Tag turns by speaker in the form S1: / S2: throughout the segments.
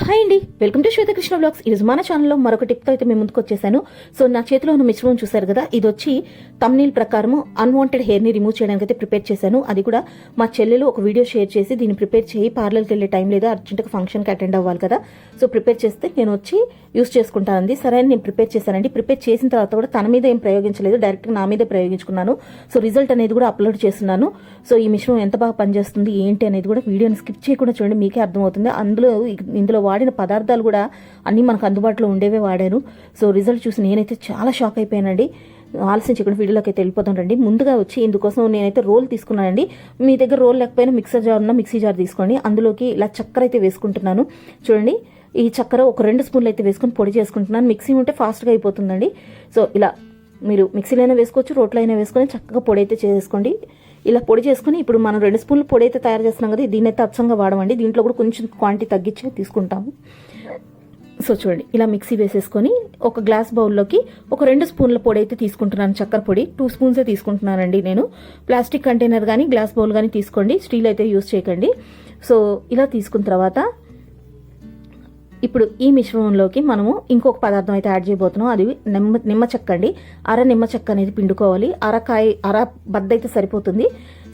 S1: Hi అండి. Welcome to Swethakrishna blogs. ఈరోజు మన ఛానల్లో మరొక టిప్తో అయితే మేము ముందుకు వచ్చేసాను. సో నా చేతిలో ఉన్న మిశ్రమం చూసారు కదా ఇది వచ్చి తమ్నీల్ ప్రకారం అన్వాంటెడ్ హెయిర్ని రిమూవ్ చేయడానికి అయితే ప్రిపేర్ చేశాను. అది కూడా మా చెల్లెలు ఒక వీడియో షేర్ చేసి దీన్ని ప్రిపేర్ చేయి పార్లర్కి వెళ్ళే టైం లేదా అర్జెంట్గా ఫంక్షన్కి అటెండ్ అవ్వాలి కదా. సో ప్రిపేర్ చేస్తే నేను వచ్చి యూస్ చేసుకుంటానండి సరే అని నేను ప్రిపేర్ చేశానండి. ప్రిపేర్ చేసిన తర్వాత కూడా తన మీద ఏం ప్రయోగించలేదు. డైరెక్ట్గా నా మీదే ప్రయోగించుకున్నాను. సో రిజల్ట్ అనేది కూడా అప్లోడ్ చేస్తున్నాను. సో ఈ మిశ్రమం ఎంత బాగా పనిచేస్తుంది ఏంటి అనేది కూడా వీడియోని స్కిప్ చేయకుండా చూడండి. మీకే అర్థమవుతుంది. అందులో ఇందులో వాడిన పదార్థాలు కూడా అన్నీ మనకు అందుబాటులో ఉండేవే వాడాను. సో రిజల్ట్ చూసి నేనైతే చాలా షాక్ అయిపోయానండి. ఆలస్యం చేయకుండా వీడియోలోకి అయితే వెళ్ళిపోతాం రండి. ముందుగా వచ్చి ఇందుకోసం నేనైతే రోల్ తీసుకున్నానండి. మీ దగ్గర రోల్ లేకపోయినా మిక్సర్ జార్ ఉన్న మిక్సీ జార్ తీసుకోండి. అందులోకి ఇలా చక్కెర అయితే వేసుకుంటున్నాను. చూడండి ఈ చక్కెర ఒక రెండు స్పూన్లు అయితే వేసుకొని పొడి చేసుకుంటున్నాను. మిక్సీ ఉంటే ఫాస్ట్గా అయిపోతుందండి. సో ఇలా మీరు మిక్సీలో అయినా వేసుకోవచ్చు రోట్లో అయినా వేసుకొని చక్కగా పొడి అయితే చేసుకోండి. ఇలా పొడి చేసుకుని ఇప్పుడు మనం రెండు స్పూన్లు పొడి అయితే తయారు చేస్తున్నాం కదా దీన్ని అయితే అచ్చంగా వాడమండి. దీంట్లో కూడా కొంచెం క్వాంటిటీ తగ్గించి తీసుకుంటాము. సో చూడండి ఇలా మిక్సీ వేసేసుకొని ఒక గ్లాస్ బౌల్లోకి ఒక రెండు స్పూన్ల పొడి అయితే తీసుకుంటున్నాను చక్కెర పొడి. టూ స్పూన్సే తీసుకుంటున్నానండి నేను. ప్లాస్టిక్ కంటైనర్ కానీ గ్లాస్ బౌల్ కానీ తీసుకోండి. స్టీల్ అయితే యూస్ చేయకండి. సో ఇలా తీసుకున్న తర్వాత ఇప్పుడు ఈ మిశ్రమంలోకి మనము ఇంకొక పదార్థం అయితే యాడ్ చేయబోతున్నాం. అది నిమ్మ నిమ్మ చెక్క అండి అర నిమ్మ చెక్క అనేది పిండుకోవాలి. అరకాయ అర బద్ద అయితే సరిపోతుంది.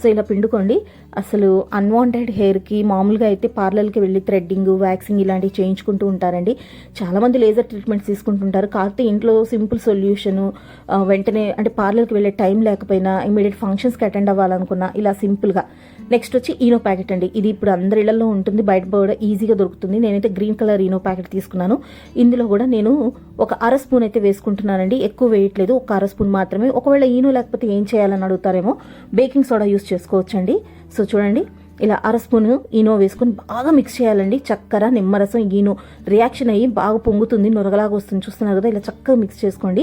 S1: సో ఇలా పిండుకోండి. అసలు అన్వాంటెడ్ హెయిర్కి మామూలుగా అయితే పార్లర్కి వెళ్ళి థ్రెడ్డింగ్ వ్యాక్సింగ్ ఇలాంటివి చేయించుకుంటూ ఉంటారండి. చాలామంది లేజర్ ట్రీట్మెంట్స్ తీసుకుంటుంటారు. కాకపోతే ఇంట్లో సింపుల్ సొల్యూషన్ వెంటనే అంటే పార్లర్కి వెళ్ళే టైం లేకపోయినా ఇమీడియట్ ఫంక్షన్స్కి అటెండ్ అవ్వాలనుకున్నా ఇలా సింపుల్గా నెక్స్ట్ వచ్చి ఈనో ప్యాకెట్ అండి. ఇది ఇప్పుడు అందరి ఇళ్ళలో ఉంటుంది. బయట కూడా ఈజీగా దొరుకుతుంది. నేనైతే గ్రీన్ కలర్ ఈనో ప్యాకెట్ తీసుకున్నాను. ఇందులో కూడా నేను ఒక అర స్పూన్ అయితే వేసుకుంటున్నానండి. ఎక్కువ వేయట్లేదు. ఒక అర స్పూన్ మాత్రమే. ఒకవేళ ఈనో లేకపోతే ఏం చేయాలని అడుగుతారేమో బేకింగ్ సోడా యూస్ చేసుకోవచ్చండి. సో చూడండి ఇలా అర స్పూన్ ఈనో వేసుకొని బాగా మిక్స్ చేయాలండి. చక్కెర నిమ్మరసం ఈనో రియాక్షన్ అయ్యి బాగా పొంగుతుంది నొరగలాగా వస్తుంది. చూస్తున్నారు కదా ఇలా చక్కగా మిక్స్ చేసుకోండి.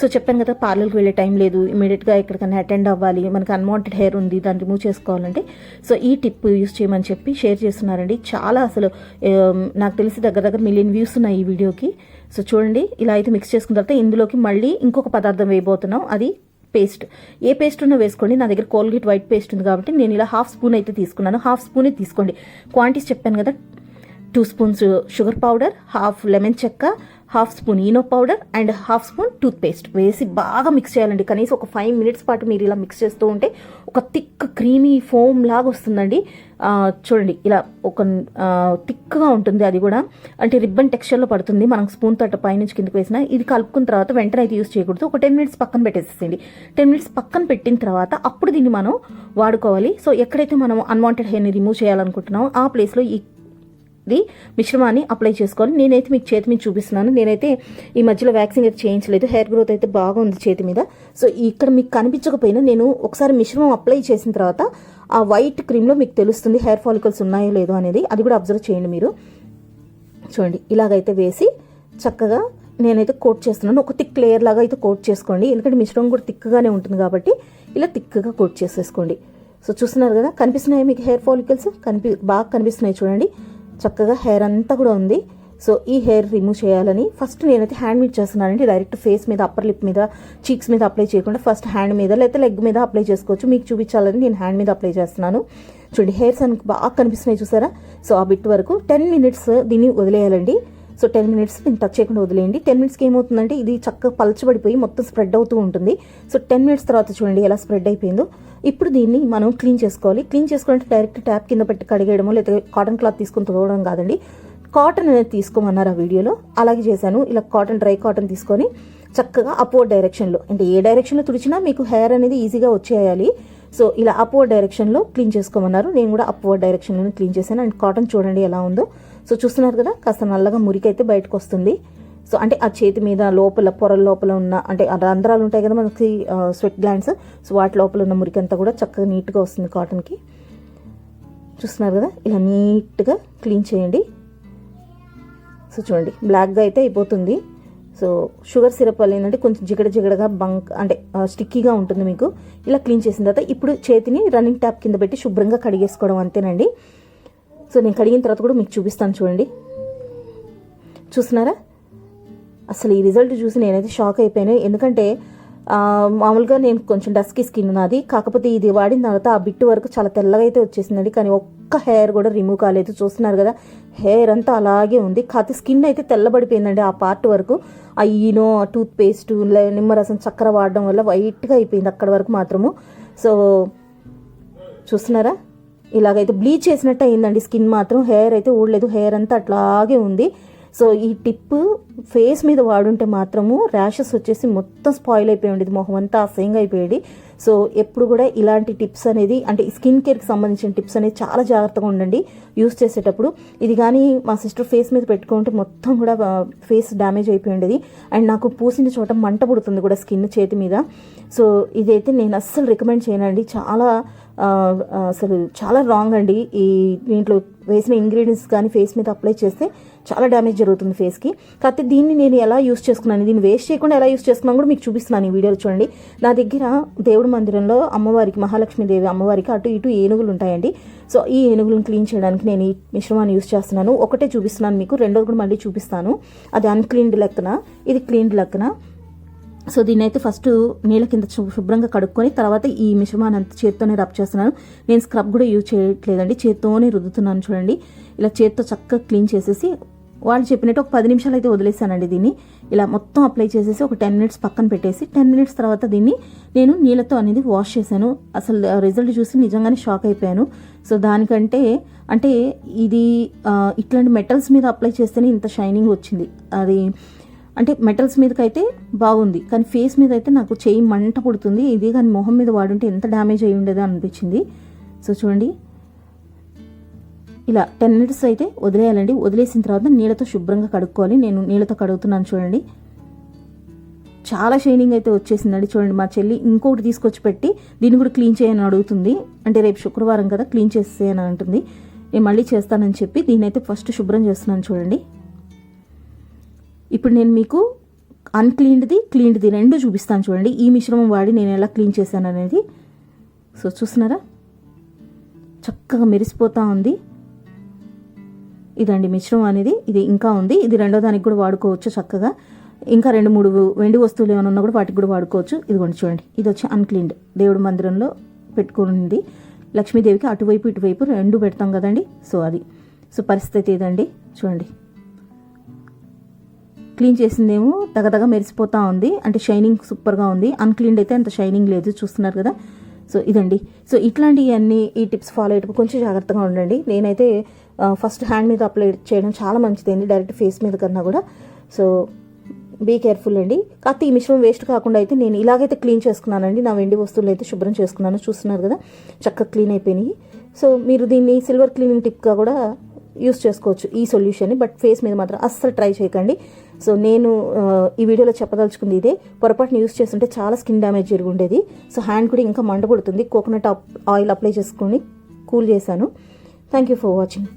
S1: సో చెప్పాను కదా పార్లర్కి వెళ్ళే టైం లేదు. ఇమీడియట్గా ఎక్కడికైనా అటెండ్ అవ్వాలి. మనకి అన్వాంటెడ్ హెయిర్ ఉంది దాన్ని రిమూవ్ చేసుకోవాలంటే. సో ఈ టిప్ యూస్ చేయమని చెప్పి షేర్ చేస్తున్నారండి. చాలా అసలు నాకు తెలిసి దగ్గర దగ్గర మిలియన్ వ్యూస్ ఉన్నాయి ఈ వీడియోకి సో చూడండి ఇలా అయితే మిక్స్ చేసుకున్న తర్వాత ఇందులోకి మళ్ళీ ఇంకొక పదార్థం వేయబోతున్నాం. అది పేస్ట్. ఏ పేస్ట్ ఉన్నా వేసుకోండి. నా దగ్గర కోల్గేట్ వైట్ పేస్ట్ ఉంది కాబట్టి నేను ఇలా హాఫ్ స్పూన్ అయితే తీసుకున్నాను. హాఫ్ స్పూనే తీసుకోండి. క్వాంటిటీస్ చెప్పాను కదా. Two spoons sugar powder half lemon చెక్క half spoon Eno powder and half spoon toothpaste వేసి బాగా మిక్స్ చేయాలండి. కనీసం ఒక ఫైవ్ మినిట్స్ పాటు మీరు ఇలా మిక్స్ చేస్తూ ఉంటే ఒక థిక్ క్రీమీ ఫోమ్ లాగా వస్తుందండి. చూడండి ఇలా ఒక థిక్గా ఉంటుంది అది కూడా. అంటే రిబ్బన్ టెక్స్చర్లో పడుతుంది. మనం స్పూన్ తట పైనుంచి కిందకి వేసిన ఇది కలుపుకున్న తర్వాత వెంటనే అయితే యూస్ చేయకూడదు. ఒక టెన్ మినిట్స్ పక్కన పెట్టేసేయండి టెన్ మినిట్స్ పక్కన పెట్టిన తర్వాత అప్పుడు దీన్ని మనం వాడుకోవాలి. సో ఎక్కడైతే మనం అన్వాంటెడ్ హెయిర్ని రిమూవ్ చేయాలనుకుంటున్నామో ఆ ప్లేస్లో ఈ ఇది మిశ్రమాన్ని అప్లై చేసుకోవాలి. నేనైతే మీకు చేతి మీద చూపిస్తున్నాను. నేనైతే ఈ మధ్యలో వ్యాక్సిన్ అయితే చేయించలేదు. హెయిర్ గ్రోత్ అయితే బాగుంది చేతి మీద. సో ఇక్కడ మీకు కనిపించకపోయినా నేను ఒకసారి మిశ్రమం అప్లై చేసిన తర్వాత ఆ వైట్ క్రీమ్లో మీకు తెలుస్తుంది హెయిర్ ఫాలికల్స్ ఉన్నాయో లేదో అనేది. అది కూడా అబ్జర్వ్ చేయండి మీరు. చూడండి ఇలాగైతే వేసి చక్కగా నేనైతే కోట్ చేస్తున్నాను. ఒక థిక్ లేయర్ లాగా అయితే కోట్ చేసుకోండి. ఎందుకంటే మిశ్రమం కూడా థిక్గానే ఉంటుంది కాబట్టి ఇలా థిక్గా కోట్ చేసేసుకోండి. సో చూస్తున్నారు కదా కనిపిస్తున్నాయి మీకు హెయిర్ ఫాలికల్స్? కనిపి బాగా కనిపిస్తున్నాయి చూడండి. చక్కగా హెయిర్ అంతా కూడా ఉంది. సో ఈ హెయిర్ రిమూవ్ చేయాలని ఫస్ట్ నేనైతే హ్యాండ్ మీద చేస్తున్నానండి. డైరెక్ట్ ఫేస్ మీద అప్పర్ లిప్ మీద చీక్స్ మీద అప్లై చేయకుండా ఫస్ట్ హ్యాండ్ మీద లేకపోతే లెగ్ మీద అప్లై చేసుకోవచ్చు. మీకు చూపించాలని నేను హ్యాండ్ మీద అప్లై చేస్తున్నాను. చూడండి హెయిర్స్ అని బాగా కనిపిస్తున్నాయి చూసారా? సో ఆ బిట్ వరకు టెన్ మినిట్స్ దీన్ని వదిలేయాలండి. సో టెన్ మినిట్స్ నేను టచ్ చేయకుండా వదిలేయండి. టెన్ మినిట్స్కి ఏమవుతుందంటే ఇది చక్కగా పలచబడిపోయి మొత్తం స్ప్రెడ్ అవుతూ ఉంటుంది. సో టెన్ మినిట్స్ తర్వాత చూడండి ఎలా స్ప్రెడ్ అయిపోయిందో. ఇప్పుడు దీన్ని మనం క్లీన్ చేసుకోవాలి. క్లీన్ చేసుకోవాలంటే డైరెక్ట్ ట్యాప్ కింద పెట్టి కడిగేయడమో లేదా కాటన్ క్లాత్ తీసుకొని తోడడం కాదండి. కాటన్ అనేది తీసుకోమన్నారు ఆ వీడియోలో. అలాగే చేశాను. ఇలా కాటన్ డ్రై కాటన్ తీసుకొని చక్కగా అప్వర్డ్ డైరెక్షన్లో అంటే ఏ డైరెక్షన్లో తుడిచినా మీకు హెయిర్ అనేది ఈజీగా వచ్చేయాలి. సో ఇలా అప్వర్డ్ డైరెక్షన్లో క్లీన్ చేసుకోమన్నారు. నేను కూడా అప్వర్డ్ డైరెక్షన్లో క్లీన్ చేశాను. అండ్ కాటన్ చూడండి ఎలా ఉందో. సో చూస్తున్నారు కదా కాస్త నల్లగా మురికైతే బయటకు వస్తుంది సో అంటే ఆ చేతి మీద లోపల పొరల లోపల ఉన్న అంటే ఆ రంధ్రాలు ఉంటాయి కదా మనకి స్వెట్ గ్లాండ్స్ సో వాటి లోపల ఉన్న మురికి అంతా కూడా చక్కగా నీట్గా వస్తుంది కాటన్కి చూస్తున్నారు కదా ఇలా నీట్గా క్లీన్ చేయండి. సో చూడండి బ్లాక్గా అయితే అయిపోతుంది. సో షుగర్ సిరప్ వల్ల ఏంటంటే కొంచెం జిగడ జిగడగా బంక్ అంటే స్టిక్కీగా ఉంటుంది మీకు. ఇలా క్లీన్ చేసిన తర్వాత ఇప్పుడు చేతిని రన్నింగ్ ట్యాప్ కింద పెట్టి శుభ్రంగా కడిగేసుకోవడం అంతేనండి. సో నేను కడిగిన తర్వాత కూడా మీకు చూపిస్తాను చూడండి. చూస్తున్నారా? అసలు ఈ రిజల్ట్ చూసి నేనైతే షాక్ అయిపోయాను. ఎందుకంటే మామూలుగా నేను కొంచెం డస్కీ స్కిన్ ఉన్నది. కాకపోతే ఇది వాడిన తర్వాత ఆ బిట్టు వరకు చాలా తెల్లగా అయితే వచ్చేసిందండి. కానీ ఒక్క ఒక్క హెయిర్ కూడా రిమూవ్ కాలేదు. చూస్తున్నారు కదా హెయిర్ అంతా అలాగే ఉంది. కాకపోతే స్కిన్ అయితే తెల్లబడిపోయిందండి ఆ పార్ట్ వరకు. ఆ ఈనో టూత్ పేస్ట్ నిమ్మరసం చక్కెర వాడడం వల్ల వైట్గా అయిపోయింది అక్కడ వరకు మాత్రము. సో చూస్తున్నారా? ఇలాగైతే బ్లీచ్ చేసినట్టు అయిందండి స్కిన్ మాత్రం. హెయిర్ అయితే ఊడలేదు. హెయిర్ అంతా అట్లాగే ఉంది. సో ఈ టిప్ ఫేస్ మీద వాడుంటే మాత్రము ర్యాషెస్ వచ్చేసి మొత్తం స్పాయిల్ అయిపోయి ఉండేది. మొహం అంతా అసహ్యంగా అయిపోయేది. సో ఎప్పుడు కూడా ఇలాంటి టిప్స్ అనేది అంటే స్కిన్ కేర్కి సంబంధించిన టిప్స్ అనేది చాలా జాగ్రత్తగా ఉండండి యూస్ చేసేటప్పుడు. ఇది కానీ మా సిస్టర్ ఫేస్ మీద పెట్టుకుంటే మొత్తం కూడా ఫేస్ డ్యామేజ్ అయిపోయి ఉండేది. అండ్ నాకు పూసిన చోట మంట పుడుతుంది కూడా స్కిన్ చేతి మీద. సో ఇదైతే నేను అస్సలు రికమెండ్ చేయనండి. చాలా అసలు చాలా రాంగ్ అండి ఈ దీంట్లో వేసిన ఇంగ్రీడియంట్స్ కానీ ఫేస్ మీద అప్లై చేస్తే చాలా డ్యామేజ్ జరుగుతుంది ఫేస్కి కాకపోతే దీన్ని నేను ఎలా యూస్ చేసుకున్నాను దీన్ని వేస్ట్ చేయకుండా ఎలా యూస్ చేసుకున్నాను కూడా మీకు చూపిస్తున్నాను ఈ వీడియోలో చూడండి. నా దగ్గర దేవుడి మందిరంలో అమ్మవారికి మహాలక్ష్మీదేవి అమ్మవారికి అటు ఇటు ఏనుగులు ఉంటాయండి. సో ఈ ఏనుగులను క్లీన్ చేయడానికి నేను ఈ మిశ్రమాన్ని యూస్ చేస్తున్నాను. ఒకటే చూపిస్తున్నాను మీకు రెండోది కూడా మళ్ళీ చూపిస్తాను. అది అన్క్లీన్డ్ లెక్కన ఇది క్లీన్డ్ లెక్కన. సో దీన్ని అయితే ఫస్ట్ నీళ్ళ కింద శుభ్రంగా కడుక్కొని తర్వాత ఈ మిశ్రమాన్ని అంత చేత్తోనే రబ్ చేస్తున్నాను. నేను స్క్రబ్ కూడా యూజ్ చేయట్లేదండి చేత్తోనే రుద్దుతున్నాను చూడండి. ఇలా చేత్తో చక్కగా క్లీన్ చేసేసి వాళ్ళు చెప్పినట్టు ఒక పది నిమిషాలు అయితే వదిలేసానండి దీన్ని. ఇలా మొత్తం అప్లై చేసేసి ఒక టెన్ మినిట్స్ పక్కన పెట్టేసి టెన్ మినిట్స్ తర్వాత దీన్ని నేను నీళ్ళతో అనేది వాష్ చేశాను. అసలు రిజల్ట్ చూసి నిజంగానే షాక్ అయిపోయాను. సో దానికంటే అంటే ఇది ఇట్లాంటి మెటల్స్ మీద అప్లై చేస్తేనే ఇంత షైనింగ్ వచ్చింది. అది అంటే మెటల్స్ మీదకైతే బాగుంది. కానీ ఫేస్ మీద అయితే నాకు చేయి మంట పుడుతుంది ఇది కానీ మొహం మీద వాడుంటే ఎంత డ్యామేజ్ అయి ఉండేదో అనిపించింది. సో చూడండి. ఇలా టెన్ మినిట్స్ అయితే వదిలేయాలండి. వదిలేసిన తర్వాత నీళ్ళతో శుభ్రంగా కడుక్కోవాలి. నేను నీళ్ళతో కడుగుతున్నాను చూడండి. చాలా షైనింగ్ అయితే వచ్చేసిందండి చూడండి. మా చెల్లి ఇంకొకటి తీసుకొచ్చి పెట్టి దీన్ని కూడా క్లీన్ చేయని అడుగుతుంది. అంటే రేపు శుక్రవారం కదా క్లీన్ చేసేయని అంటుంది. నేను మళ్ళీ చేస్తానని చెప్పి దీన్ని అయితే ఫస్ట్ శుభ్రం చేస్తున్నాను చూడండి. ఇప్పుడు నేను మీకు అన్క్లీన్డ్ది క్లీన్డ్ది రెండు చూపిస్తాను చూడండి. ఈ మిశ్రమం వాడి నేను ఎలా క్లీన్ చేశాను అనేది. సో చూస్తున్నారా? చక్కగా మెరిసిపోతూ ఉంది. ఇదండి మిశ్రమం అనేది. ఇది ఇంకా ఉంది. ఇది రెండో దానికి కూడా వాడుకోవచ్చు చక్కగా. ఇంకా రెండు మూడు వెండి వస్తువులు ఏమైనా ఉన్నా కూడా వాటికి కూడా వాడుకోవచ్చు. ఇదిగోండి చూడండి. ఇది వచ్చి అన్క్లీన్డ్ దేవుడి మందిరంలో పెట్టుకునింది లక్ష్మీదేవికి అటువైపు ఇటువైపు రెండు పెడతాం కదండి. సో అది. సో పరిస్థితి ఇదండి చూడండి. క్లీన్ చేసిందేమో తగదగ మెరిసిపోతా ఉంది. అంటే షైనింగ్ సూపర్గా ఉంది. అన్క్లీన్డ్ అయితే అంత షైనింగ్ లేదు. చూస్తున్నారు కదా. సో ఇదండి. సో ఇట్లాంటివన్నీ ఈ టిప్స్ ఫాలో అయ్యేటప్పుడు కొంచెం జాగ్రత్తగా ఉండండి. నేనైతే ఫస్ట్ హ్యాండ్ మీద అప్లై చేయడం చాలా మంచిదండి డైరెక్ట్ ఫేస్ మీద కన్నా కూడా. సో బీ కేర్ఫుల్ అండి. కాకపోతే ఈ మిశ్రమం వేస్ట్ కాకుండా అయితే నేను ఇలాగైతే క్లీన్ చేసుకున్నానండి. నా వెండి వస్తువులు అయితే శుభ్రం చేసుకున్నాను. చూస్తున్నారు కదా. చక్కగా క్లీన్ అయిపోయినాయి. సో మీరు దీన్ని సిల్వర్ క్లీనింగ్ టిప్గా కూడా యూస్ చేసుకోవచ్చు ఈ సొల్యూషన్ని బట్ ఫేస్ మీద మాత్రం అస్సలు ట్రై చేయకండి. సో నేను ఈ వీడియోలో చెప్పదలుచుకుంది ఇదే పొరపాటున యూస్ చేస్తుంటే చాలా స్కిన్ డ్యామేజ్ జరిగి ఉండేది. సో హ్యాండ్ కూడా ఇంకా మంటపడుతుంది కోకోనట్ ఆయిల్ అప్లై చేసుకొని కూల్ చేశాను. Thank you for watching